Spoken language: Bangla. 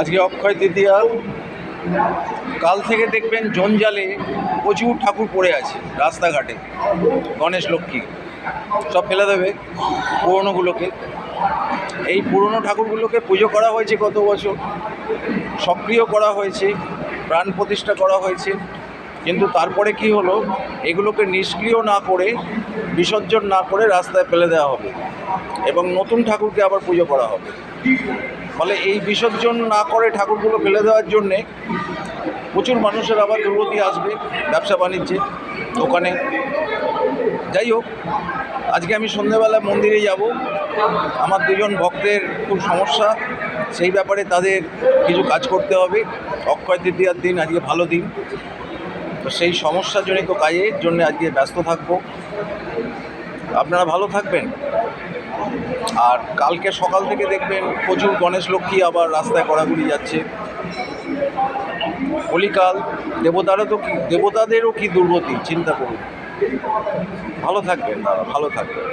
আজকে অক্ষয় তৃতীয়া। কাল থেকে দেখবেন জঞ্জালে প্রচুর ঠাকুর পড়ে আছে রাস্তাঘাটে, গণেশ লক্ষ্মী। সব ফেলে দেবে পুরনোগুলোকে। এই পুরনো ঠাকুরগুলোকে পুজো করা হয়েছে গত বছর? সক্রিয় করা হয়েছে, প্রাণ প্রতিষ্ঠা করা হয়েছে। কিন্তু তারপরে কি হলো? এগুলোকে নিষ্ক্রিয় না করে, বিসর্জন না করে রাস্তায় ফেলে দেওয়া হবে। এবং নতুন ঠাকুরকে আবার পুজো করা হবে। ফলে এই বিসর্জন না করে ঠাকুরগুলো ফেলে দেওয়ার জন্যে প্রচুর মানুষের আবার দুর্গতি আসবে, ব্যবসা বাণিজ্যে, দোকানে। যাই হোক, আজকে আমি সন্ধেবেলা মন্দিরে যাব। আমার দুজন ভক্তের খুব সমস্যা, সেই ব্যাপারে তাদের কিছু কাজ করতে হবে। অক্ষয় তৃতীয়ার দিন, আজকে ভালো দিন। তো সেই সমস্যাজনিত কাজের জন্য আজকে ব্যস্ত থাকব। আপনারা ভালো থাকবেন। আর কালকে সকাল থেকে দেখবেন প্রচুর গণেশ লক্ষ্মী আবার রাস্তায় কড়াগুড়ি যাচ্ছে। হলিকাল দেবতারা তো কি দেবতাদেরও কি দুর্গতি, চিন্তা করুন। ভালো থাকবেন দাদা ভালো থাকবেন।